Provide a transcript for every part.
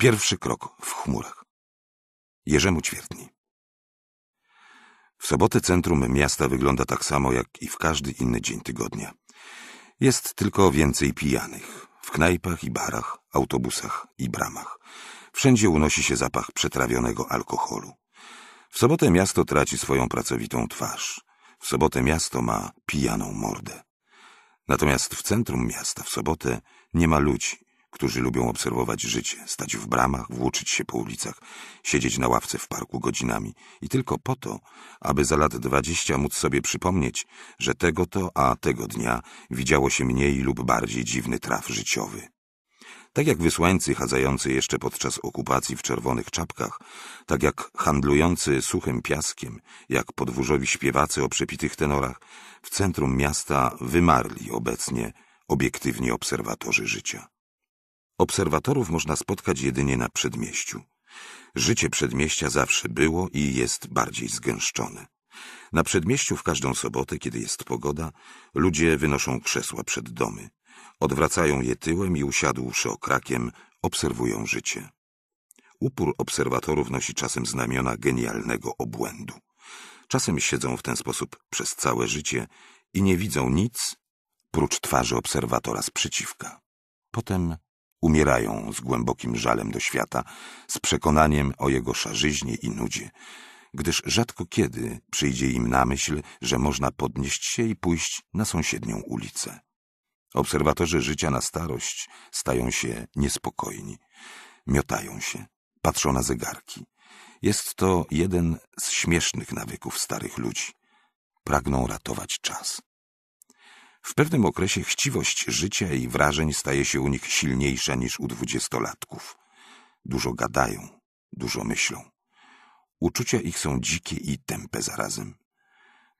Pierwszy krok w chmurach. Jerzemu Ćwiertni. W sobotę centrum miasta wygląda tak samo jak i w każdy inny dzień tygodnia. Jest tylko więcej pijanych. W knajpach i barach, autobusach i bramach. Wszędzie unosi się zapach przetrawionego alkoholu. W sobotę miasto traci swoją pracowitą twarz. W sobotę miasto ma pijaną mordę. Natomiast w centrum miasta w sobotę nie ma ludzi, którzy lubią obserwować życie, stać w bramach, włóczyć się po ulicach, siedzieć na ławce w parku godzinami i tylko po to, aby za lat dwadzieścia móc sobie przypomnieć, że tego to, a tego dnia widziało się mniej lub bardziej dziwny traf życiowy. Tak jak wysłańcy chadzający jeszcze podczas okupacji w czerwonych czapkach, tak jak handlujący suchym piaskiem, jak podwórzowi śpiewacy o przepitych tenorach, w centrum miasta wymarli obecnie obiektywni obserwatorzy życia. Obserwatorów można spotkać jedynie na przedmieściu. Życie przedmieścia zawsze było i jest bardziej zgęszczone. Na przedmieściu w każdą sobotę, kiedy jest pogoda, ludzie wynoszą krzesła przed domy. Odwracają je tyłem i usiadłszy okrakiem, obserwują życie. Upór obserwatorów nosi czasem znamiona genialnego obłędu. Czasem siedzą w ten sposób przez całe życie i nie widzą nic, prócz twarzy obserwatora sprzeciwka. Potem umierają z głębokim żalem do świata, z przekonaniem o jego szarzyźnie i nudzie, gdyż rzadko kiedy przyjdzie im na myśl, że można podnieść się i pójść na sąsiednią ulicę. Obserwatorzy życia na starość stają się niespokojni, miotają się, patrzą na zegarki. Jest to jeden z śmiesznych nawyków starych ludzi. Pragną ratować czas. W pewnym okresie chciwość życia i wrażeń staje się u nich silniejsza niż u dwudziestolatków. Dużo gadają, dużo myślą. Uczucia ich są dzikie i tępe zarazem.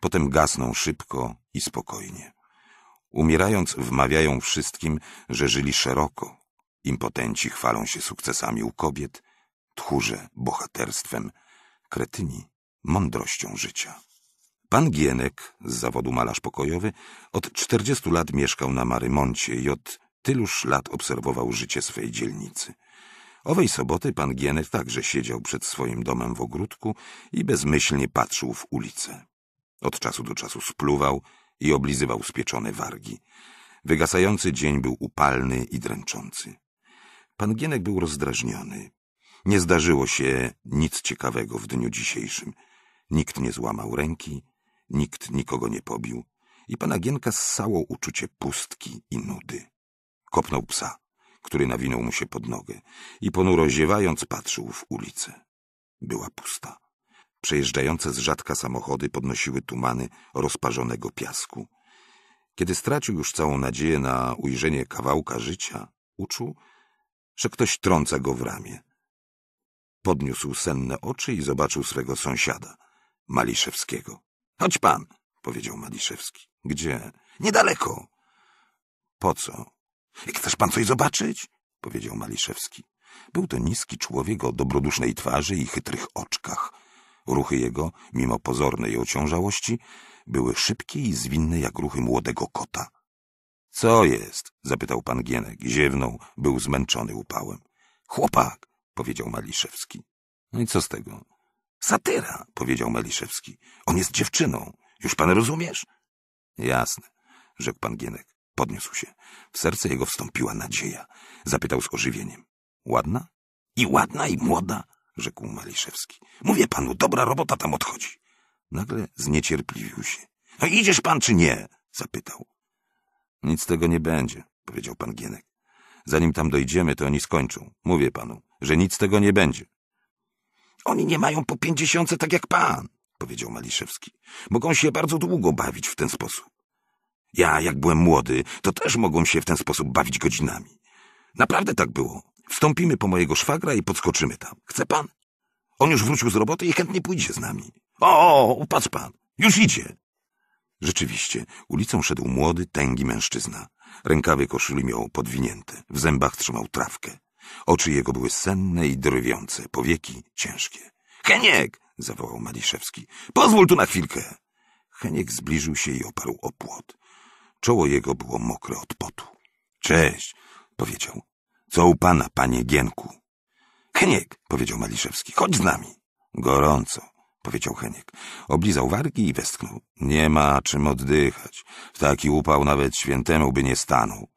Potem gasną szybko i spokojnie. Umierając wmawiają wszystkim, że żyli szeroko. Impotenci chwalą się sukcesami u kobiet, tchórze bohaterstwem, kretyni mądrością życia. Pan Gienek, z zawodu malarz pokojowy, od czterdziestu lat mieszkał na Marymoncie i od tyluż lat obserwował życie swej dzielnicy. Owej soboty pan Gienek także siedział przed swoim domem w ogródku i bezmyślnie patrzył w ulicę. Od czasu do czasu spluwał i oblizywał spieczone wargi. Wygasający dzień był upalny i dręczący. Pan Gienek był rozdrażniony. Nie zdarzyło się nic ciekawego w dniu dzisiejszym. Nikt nie złamał ręki, nikt nikogo nie pobił i pana Gienka ssało uczucie pustki i nudy. Kopnął psa, który nawinął mu się pod nogę i ponuro ziewając patrzył w ulicę. Była pusta. Przejeżdżające z rzadka samochody podnosiły tumany rozparzonego piasku. Kiedy stracił już całą nadzieję na ujrzenie kawałka życia, uczuł, że ktoś trąca go w ramię. Podniósł senne oczy i zobaczył swego sąsiada, Maliszewskiego. — Chodź pan — powiedział Maliszewski. — Gdzie? — Niedaleko. — Po co? — Chcesz pan coś zobaczyć? — powiedział Maliszewski. Był to niski człowiek o dobrodusznej twarzy i chytrych oczkach. Ruchy jego, mimo pozornej ociążałości, były szybkie i zwinne jak ruchy młodego kota. — Co jest? — zapytał pan Gienek. Ziewnął, był zmęczony upałem. — Chłopak — powiedział Maliszewski. — No i co z tego? Satyra, powiedział Meliszewski. On jest dziewczyną. Już pan rozumiesz? Jasne, rzekł pan Gienek. Podniósł się. W serce jego wstąpiła nadzieja. Zapytał z ożywieniem. Ładna? I ładna, i młoda, rzekł Maliszewski. Mówię panu, dobra robota tam odchodzi. Nagle zniecierpliwił się. No idziesz pan czy nie? zapytał. Nic tego nie będzie, powiedział pan Gienek. Zanim tam dojdziemy, to oni skończą. Mówię panu, że nic tego nie będzie. Oni nie mają po pięćdziesiątce tak jak pan, powiedział Maliszewski. Mogą się bardzo długo bawić w ten sposób. Ja, jak byłem młody, to też mogą się w ten sposób bawić godzinami. Naprawdę tak było. Wstąpimy po mojego szwagra i podskoczymy tam. Chce pan? On już wrócił z roboty i chętnie pójdzie z nami. O, o, patrz pan, już idzie. Rzeczywiście, ulicą szedł młody, tęgi mężczyzna. Rękawy koszuli miał podwinięte, w zębach trzymał trawkę. Oczy jego były senne i drwiące, powieki ciężkie. Heniek! zawołał Maliszewski. Pozwól tu na chwilkę. Heniek zbliżył się i oparł o płot. Czoło jego było mokre od potu. Cześć, powiedział. Co u pana, panie Gienku? Heniek, powiedział Maliszewski, chodź z nami. Gorąco, powiedział Heniek. Oblizał wargi i westchnął. Nie ma czym oddychać. W taki upał nawet świętemu by nie stanął.